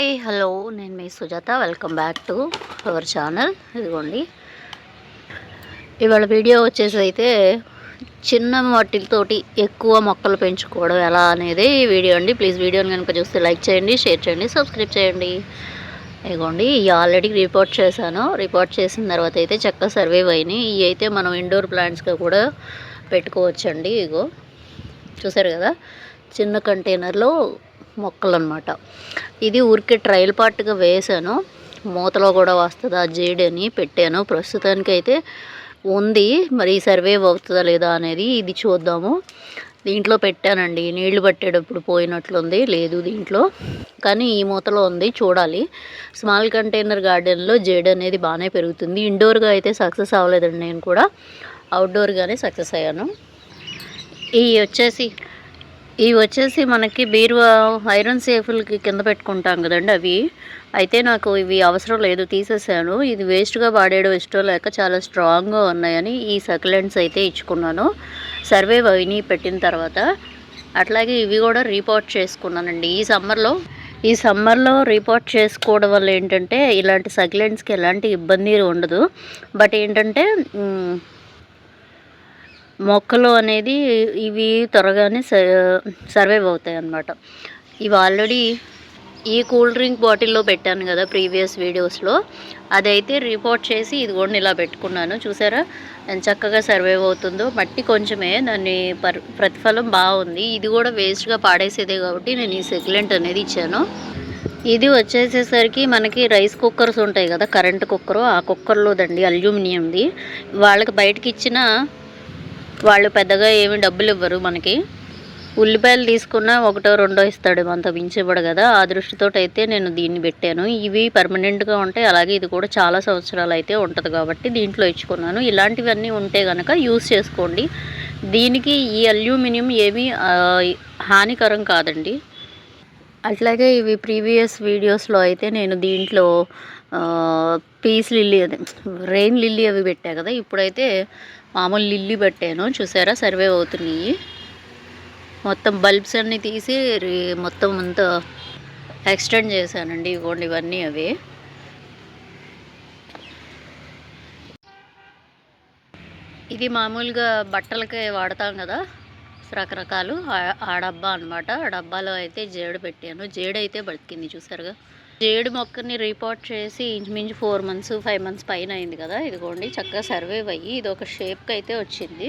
Hi hello. నేను మీ Sujatha. Welcome back to our channel. ఇదిగోండి. ఇవాళ వీడియో వచ్చేసి అయితే చిన్న వాటితోటి ఎక్కువ మొక్కలు పెంచుకోవడం ఎలా అనేది ఈ వీడియో అండి. ప్లీజ్ వీడియోని కనుక చూస్తే లైక్ చేయండి షేర్ చేయండి సబ్స్క్రైబ్ చేయండి. ఇదిగోండి ఇవి ఆల్రెడీ రిపోర్ట్ చేశాను. రిపోర్ట్ చేసిన తర్వాత అయితే చక్కగా సర్వైవ్ అయినాయి. ఇవి అయితే మనం ఇండోర్ ప్లాంట్స్గా కూడా పెట్టుకోవచ్చండి. ఇగో చూసారు కదా? చిన్న కంటైనర్లో మొక్కలు అనమాట ఇది ఊరికే ట్రయల్ పార్ట్గా వేసాను. మూతలో కూడా వస్తుందా? జేడని పెట్టాను. ప్రస్తుతానికి అయితే ఉంది. మరి సర్వైవ్ అవుతుందా లేదా అనేది ఇది చూద్దాము. దీంట్లో పెట్టానండి. నీళ్ళు పట్టేటప్పుడు పోయినట్లుంది. లేదు దీంట్లో. కానీ ఈ మూతలో ఉంది. చూడాలి. స్మాల్ కంటైనర్ గార్డెన్లో జేడ్ అనేది బాగానే పెరుగుతుంది. ఇండోర్గా అయితే సక్సెస్ అవ్వలేదండి నేను కూడా. అవుట్డోర్గానే సక్సెస్ అయ్యాను. ఈ వచ్చేసి ఇవి వచ్చేసి మనకి బీరువా ఐరన్ సేఫ్లకి కింద పెట్టుకుంటాం కదండి అవి. అయితే నాకు ఇవి అవసరం లేదు తీసేసాను. ఇది వేస్ట్గా వాడేయడం ఇష్టం లేక చాలా స్ట్రాంగ్గా ఉన్నాయని ఈ సక్లెంట్స్ అయితే ఇచ్చుకున్నాను. సర్వే వైని పెట్టిన తర్వాత అట్లాగే ఇవి కూడా రిపోర్ట్ చేసుకున్నానండి. ఈ సమ్మర్లో ఈ సమ్మర్లో రిపోర్ట్ చేసుకోవడం వల్ల ఏంటంటే ఇలాంటి సక్లెంట్స్కి ఎలాంటి ఇబ్బంది ఉండదు. బట్ ఏంటంటే మొక్కలు అనేది ఇవి త్వరగానే సర్వైవ్ అవుతాయి అన్నమాట. ఇవి ఆల్రెడీ ఈ కూల్ డ్రింక్ బాటిల్లో పెట్టాను కదా ప్రీవియస్ వీడియోస్లో. అదైతే రిపోర్ట్ చేసి ఇదిగోండి ఇలా పెట్టుకున్నాను. చూసారా? ఎంత చక్కగా సర్వైవ్ అవుతుందో. మట్టి కొంచెమే దాన్ని పర్ ప్రతిఫలం బాగుంది. ఇది కూడా వేస్ట్గా పాడేసేదే కాబట్టి నేను ఈ సెగ్లెంట్ అనేది ఇచ్చాను. ఇది వచ్చేసేసరికి మనకి రైస్ కుక్కర్స్ ఉంటాయి కదా కరెంట్ కుక్కరు. ఆ కుక్కర్లోదండి అల్యూమినియంది. వాళ్ళకి బయటకి ఇచ్చిన వాళ్ళు పెద్దగా ఏమి డబ్బులు ఇవ్వరు మనకి. ఉల్లిపాయలు తీసుకున్న ఒకటో రెండో ఇస్తాడు అంత మించివ్వడు కదా. ఆ దృష్టితో అయితే నేను దీన్ని పెట్టాను. ఇవి పర్మనెంట్గా ఉంటాయి. అలాగే ఇది కూడా చాలా సంవత్సరాలు అయితే ఉంటుంది కాబట్టి దీంట్లో ఇచ్చుకున్నాను. ఇలాంటివన్నీ ఉంటే కనుక యూస్ చేసుకోండి. దీనికి ఈ అల్యూమినియం ఏమీ హానికరం కాదండి. అట్లాగే ఇవి ప్రీవియస్ వీడియోస్లో అయితే నేను దీంట్లో పీస్ లిల్లీ అదే రెయిన్ లిల్లీ అవి పెట్టా కదా. ఇప్పుడైతే మామూలు లిల్లీ పెట్టాను. చూసారా? సర్వే అవుతున్నాయి. మొత్తం బల్బ్స్ అన్నీ తీసి మొత్తం అంతా ఎక్స్టెండ్ చేశానండి. ఇవ్వండి ఇవన్నీ అవి. ఇది మామూలుగా బట్టలకే వాడతాం కదా? రకరకాలు. ఆ డబ్బా అనమాట ఆ డబ్బాలో అయితే జేడు పెట్టాను. జేడు అయితే బతికింది. చూసారుగా? జేడు మొక్కని రిపోర్ట్ చేసి ఇంచుమించు ఫోర్ మంత్స్ ఫైవ్ మంత్స్ పైన అయింది కదా. ఇదిగోండి చక్కగా సర్వైవ్ అయ్యి ఇది ఒక షేప్కి అయితే వచ్చింది.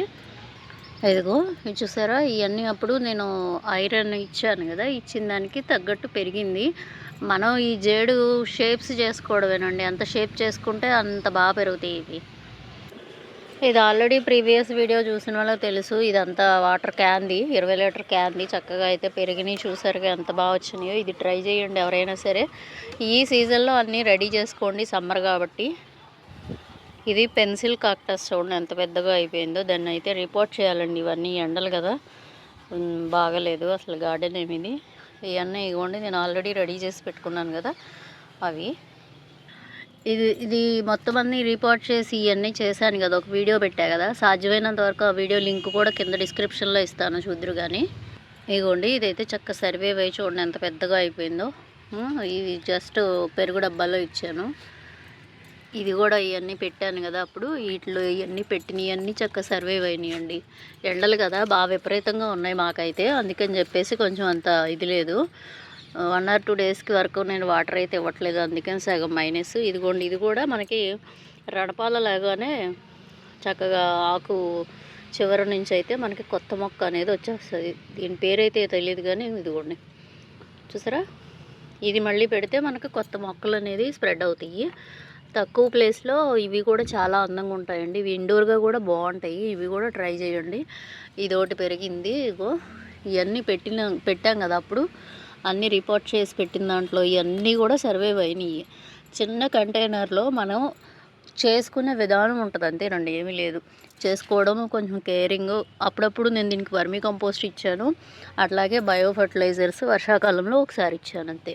ఇదిగో ఇది చూసారా? ఇవన్నీ అప్పుడు నేను ఐరన్ ఇచ్చాను కదా. ఇచ్చిన దానికి తగ్గట్టు పెరిగింది. మనం ఈ జేడు షేప్స్ చేసుకోవడమేనండి. అంత షేప్ చేసుకుంటే అంత బాగా పెరుగుతాయి ఇవి. ఇది ఆల్రెడీ ప్రీవియస్ వీడియో చూసిన వాళ్ళకి తెలుసు. ఇదంతా వాటర్ క్యాన్ది ఇరవై లీటర్ క్యాన్ది చక్కగా అయితే పెరిగినాయి. చూసారు ఎంత బాగా వచ్చినాయో. ఇది ట్రై చేయండి ఎవరైనా సరే. ఈ సీజన్లో అన్నీ రెడీ చేసుకోండి సమ్మర్ కాబట్టి. ఇది పెన్సిల్ కాక్టస్ చూడండి ఎంత పెద్దగా అయిపోయిందో. దాన్ని అయితే రిపోర్ట్ చేయాలండి. ఇవన్నీ ఎండలు కదా. బాగలేదు అసలు గార్డెన్ ఏమిది ఇవన్నీ ఇవ్వండి నేను ఆల్రెడీ రెడీ చేసి పెట్టుకున్నాను కదా. అవి. ఇది ఇది మొత్తం అన్ని రిపోర్ట్ చేసి ఇవన్నీ చేశాను కదా ఒక వీడియో పెట్టా కదా. సాధ్యమైనంత వరకు ఆ వీడియో లింక్ కూడా కింద డిస్క్రిప్షన్లో ఇస్తాను చూద్దరు కానీ ఇగోండి ఇదైతే చక్క సర్వే వేయి చూడండి ఎంత పెద్దగా అయిపోయిందో. ఇది జస్ట్ పెరుగు డబ్బాలో ఇచ్చాను. ఇది కూడా ఇవన్నీ పెట్టాను కదా అప్పుడు వీటిలో ఇవన్నీ పెట్టినవన్నీ చక్క సర్వే అయినాయండి ఎండలు కదా బాగా విపరీతంగా ఉన్నాయి మాకైతే అందుకని చెప్పేసి కొంచెం అంత ఇది లేదు. వన్ ఆర్ టూ డేస్కి వరకు నేను వాటర్ అయితే ఇవ్వట్లేదు. అందుకని సగం మైనస్. ఇదిగోండి ఇది కూడా మనకి రణపాల లాగానే చక్కగా ఆకు చివరి నుంచి అయితే మనకి కొత్త మొక్క అనేది వచ్చేస్తుంది. దీని పేరైతే తెలియదు కానీ ఇదిగోండి. చూసారా? ఇది మళ్ళీ పెడితే మనకు కొత్త మొక్కలు అనేది స్ప్రెడ్ అవుతాయి. తక్కువ ప్లేస్లో ఇవి కూడా చాలా అందంగా ఉంటాయండి. ఇవి ఇండోర్గా కూడా బాగుంటాయి. ఇవి కూడా ట్రై చేయండి. ఇది ఒకటి పెరిగింది. ఇగో ఇవన్నీ పెట్టిన పెట్టాం కదా అప్పుడు. అన్నీ రిపోర్ట్ చేసి పెట్టిన దాంట్లో ఇవన్నీ కూడా సర్వైవ్ అయినాయి. చిన్న కంటైనర్లో మనం చేసుకునే విధానం ఉంటుంది అంతేనండి ఏమీ లేదు. చేసుకోవడం కొంచెం కేరింగ్. అప్పుడప్పుడు నేను దీనికి వర్మీ కంపోస్ట్ ఇచ్చాను. అట్లాగే బయో ఫర్టిలైజర్స్ వర్షాకాలంలో ఒకసారి ఇచ్చాను అంతే.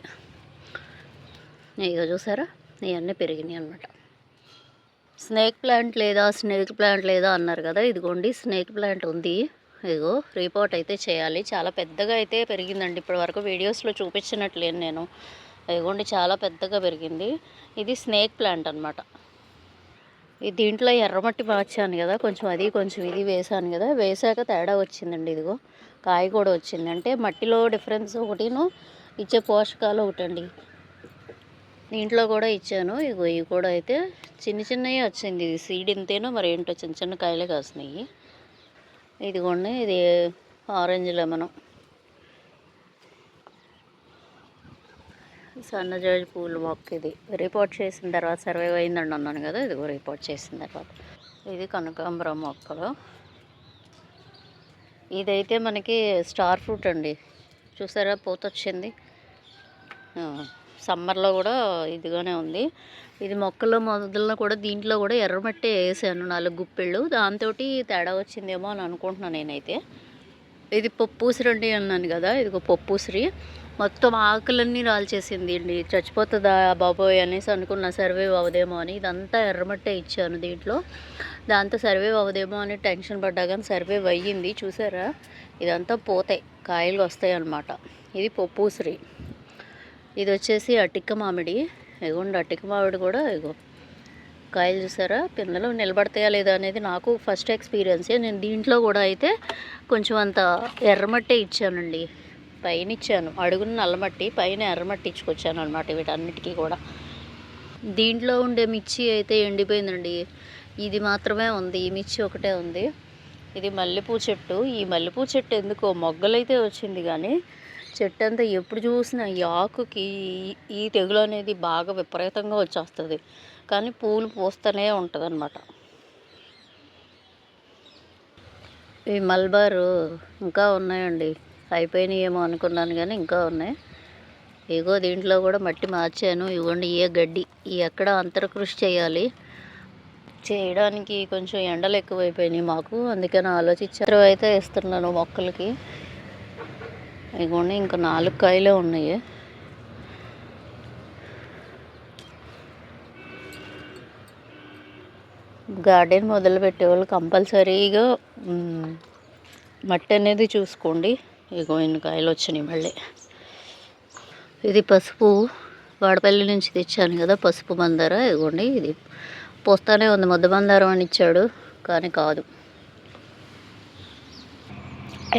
ఇక చూసారా? ఇవన్నీ పెరిగినాయి అనమాట స్నేక్ ప్లాంట్ లేదా స్నేక్ ప్లాంట్ లేదా అన్నారు కదా ఇదిగోండి స్నేక్ ప్లాంట్ ఉంది. ఇదిగో రిపోర్ట్ అయితే చేయాలి. చాలా పెద్దగా అయితే పెరిగిందండి. ఇప్పటి వరకు వీడియోస్లో చూపించినట్లేను నేను. ఇదిగోండి చాలా పెద్దగా పెరిగింది. ఇది స్నేక్ ప్లాంట్ అనమాట దీంట్లో ఎర్రమట్టి మార్చాను కదా. కొంచెం అది కొంచెం ఇది వేసాను కదా. వేసాక తేడా వచ్చిందండి ఇదిగో. కాయ కూడా వచ్చింది. అంటే మట్టిలో డిఫరెన్స్ ఒకటిను ఇచ్చే పోషకాలు ఒకటండి. దీంట్లో కూడా ఇచ్చాను. ఇగో ఇవి కూడా అయితే చిన్న చిన్నవి వచ్చింది. సీడ్ ఇంతేనో మరి ఏంటో చిన్న చిన్న కాయలే కాసినాయి. ఇదిగోండి ఇది ఆరెంజ్ లెమన్. సన్నజాజి పూల మొక్క ఇది. రిపోర్ట్ చేసిన తర్వాత సర్వే అయిందండి అన్నాను కదా ఇది రిపోర్ట్ చేసిన తర్వాత. ఇది కనకాంబరం మొక్కలు. ఇదైతే మనకి స్టార్ ఫ్రూట్ అండి. చూసారా పూత వచ్చింది. సమ్మర్లో కూడా ఇదిగానే ఉంది. ఇది మొక్కలు మొదల్లో కూడా దీంట్లో కూడా ఎర్రమట్టి వేసాను నాలుగు గుప్పెళ్ళు. దాంతో తేడా వచ్చిందేమో అని అనుకుంటున్నాను నేనైతే. ఇది పప్పుసిరి అండి అన్నాను కదా ఇది ఒక పప్పుసిరి మొత్తం ఆకులన్నీ రాల్చేసింది అండి. చచ్చిపోతుందా బాబోయ్ అనేసి అనుకున్న సర్వే అవ్వదేమో అని. ఇదంతా ఎర్రమట్టే ఇచ్చాను దీంట్లో. దాంతో సర్వే అవ్వదేమో అని టెన్షన్ పడ్డా కానీ సర్వే అయ్యింది. చూసారా? ఇదంతా పోతాయి కాయలు వస్తాయి అన్నమాట ఇది పప్పుసిరి ఇది వచ్చేసి అటిక్క మామిడి. ఇగోండి అటిక్క మామిడి కూడా ఇగో కాయలు చూసారా? పిల్లలు నిలబడతాయా లేదా అనేది నాకు ఫస్ట్ ఎక్స్పీరియన్సే నేను దీంట్లో కూడా అయితే కొంచెం అంత ఎర్రమట్టే ఇచ్చానండి. పైన ఇచ్చాను. అడుగున నల్లమట్టి పైన ఎర్రమట్టి ఇచ్చుకొచ్చాను అనమాట వీటన్నిటికీ కూడా. దీంట్లో ఉండే మిర్చి అయితే ఎండిపోయిందండి. ఇది మాత్రమే ఉంది. ఈ మిర్చి ఒకటే ఉంది. ఇది మల్లెపూ చెట్టు. ఈ మల్లెపూ చెట్టు ఎందుకో మొగ్గలైతే వచ్చింది కానీ చెట్టు అంతా ఎప్పుడు చూసినా ఈ ఆకుకి ఈ తెగులు అనేది బాగా విపరీతంగా వచ్చేస్తుంది. కానీ పూలు పూస్తూనే ఉంటుంది అనమాట ఈ మల్బారు ఇంకా ఉన్నాయండి. అయిపోయినాయేమో అనుకున్నాను కానీ ఇంకా ఉన్నాయి. ఇగో దీంట్లో కూడా మట్టి మార్చాను. ఇవ్వండి ఏ గడ్డి. ఈ ఎక్కడ అంతరకృషి చేయాలి? చేయడానికి కొంచెం ఎండలు ఎక్కువైపోయినాయి మాకు. అందుకని ఆలోచించారు అయితే ఇస్తున్నాను మొక్కలకి. ఇగోండి ఇంకా నాలుగు కాయలే ఉన్నాయి. గార్డెన్ మొదలు పెట్టేవాళ్ళు కంపల్సరీగా మట్టి అనేది చూసుకోండి. ఇగో ఇన్ని కాయలు వచ్చినాయి మళ్ళీ. ఇది పసుపు వాడపల్లి నుంచి తెచ్చాను కదా పసుపు మందార ఇదిగోండి ఇది పోస్తానే ఉంది. ముద్ద మందారం అని ఇచ్చాడు కానీ కాదు.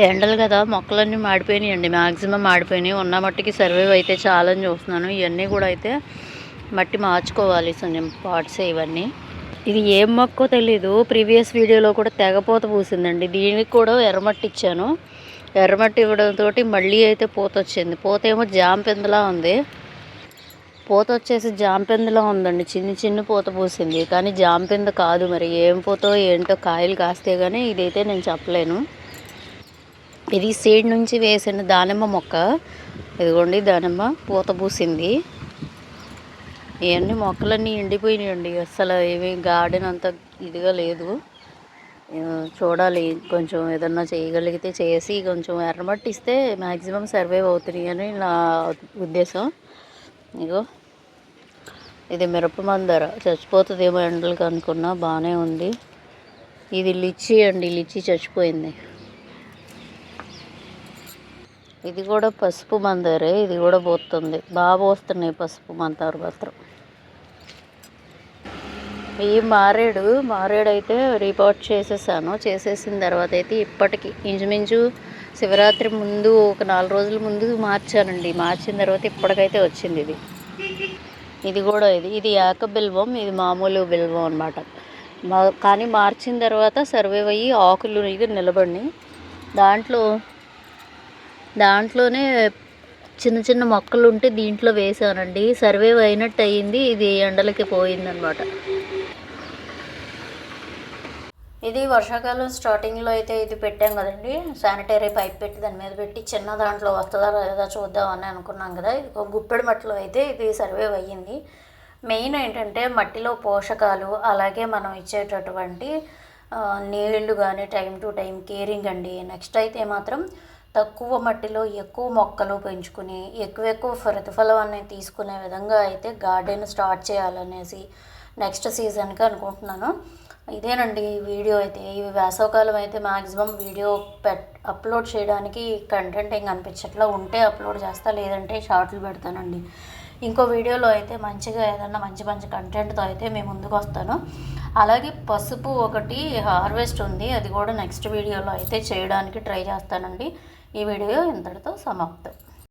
ఎండలు కదా మొక్కలన్నీ మాడిపోయినాయి అండి మ్యాక్సిమం మాడిపోయినాయి. ఉన్న మట్టికి సర్వైవ్ అయితే చాలని చూస్తున్నాను. ఇవన్నీ కూడా అయితే మట్టి మార్చుకోవాలి పార్ట్స్ ఇవన్నీ. ఇది ఏం మొక్కో తెలీదు. ప్రీవియస్ వీడియోలో కూడా తెగపోత పూసిందండి. దీనికి కూడా ఎర్రమట్టి ఇచ్చాను. ఎర్రమట్టి ఇవ్వడంతో మళ్ళీ అయితే పూత వచ్చింది. పూత ఏమో జాంపిందలా ఉంది. పూత వచ్చేసి జాంపిందలా ఉందండి. చిన్న చిన్న పూత పూసింది. కానీ జాంపింద కాదు మరి. ఏం పూతో ఏంటో కాయలు కాస్తే కానీ ఇదైతే నేను చెప్పలేను. ఇది సీడ్ నుంచి వేసిన దానిమ్మ మొక్క. ఇదిగోండి దానిమ్మ పూత పూసింది. ఇవన్నీ మొక్కలన్నీ ఎండిపోయినాయండి. అసలు ఏమి గార్డెన్ అంత ఇదిగా లేదు. చూడాలి. కొంచెం ఏదన్నా చేయగలిగితే చేసి కొంచెం ఎర్రమట్టి ఇస్తే మ్యాక్సిమం సర్వైవ్ అవుతున్నాయి అని నా ఉద్దేశం. ఇగో ఇది మిరప మందర. చచ్చిపోతుందేమో ఎండలకు అనుకున్నా బాగానే ఉంది. ఇది లిచ్చి అండి. లిచ్చి చచ్చిపోయింది. ఇది కూడా పసుపు మందారే ఇది కూడా పోతుంది. బాగా పోస్తున్నాయి పసుపు మందారు మాత్రం. ఈ మారేడు మారేడు అయితే రిపోర్ట్ చేసేసాను. చేసేసిన తర్వాత అయితే ఇప్పటికి ఇంచుమించు శివరాత్రి ముందు ఒక నాలుగు రోజుల ముందు మార్చానండి. మార్చిన తర్వాత ఇప్పటికైతే వచ్చింది ఇది. ఇది కూడా ఇది. ఇది ఏక బిల్వం ఇది మామూలు బిల్వం అనమాట మా కానీ మార్చిన తర్వాత సర్వైవ్ అయ్యి ఆకులు ఇది నిలబడినాయి. దాంట్లో దాంట్లోనే చిన్న చిన్న మొక్కలు ఉంటే దీంట్లో వేసానండి సర్వైవ్ అయినట్టు అయ్యింది. ఇది ఎండలకి పోయిందనమాట. ఇది వర్షాకాలం స్టార్టింగ్లో అయితే ఇది పెట్టాం కదండి. శానిటరీ పైప్ పెట్టి దాని మీద పెట్టి చిన్న దాంట్లో వస్తుందా లేదా చూద్దామని అనుకున్నాం కదా. ఇది ఒక గుప్పెడు మట్టిలో అయితే ఇది సర్వైవ్ అయ్యింది. మెయిన్ ఏంటంటే మట్టిలో పోషకాలు అలాగే మనం ఇచ్చేటటువంటి నీళ్ళు కానీ టైం టు టైం కేరింగ్ అండి. నెక్స్ట్ అయితే మాత్రం తక్కువ మట్టిలో ఎక్కువ మొక్కలు పెంచుకుని ఎక్కువ ఎక్కువ ప్రతిఫలం అనేది తీసుకునే విధంగా అయితే గార్డెన్ స్టార్ట్ చేయాలనేసి నెక్స్ట్ సీజన్కి అనుకుంటున్నాను. ఇదేనండి ఈ వీడియో అయితే. ఈ వేసవకాలం అయితే మ్యాక్సిమం వీడియో పెట్ అప్లోడ్ చేయడానికి కంటెంట్ ఏం కనిపించట్లా ఉంటే అప్లోడ్ చేస్తా లేదంటే షార్ట్లు పెడతానండి. ఇంకో వీడియోలో అయితే మంచిగా ఏదన్నా మంచి మంచి కంటెంట్తో అయితే మేము ముందుకు వస్తాను. అలాగే పసుపు ఒకటి హార్వెస్ట్ ఉంది. అది కూడా నెక్స్ట్ వీడియోలో అయితే చేయడానికి ట్రై చేస్తానండి. ఈ వీడియో ఇంతటితో సమాప్తం.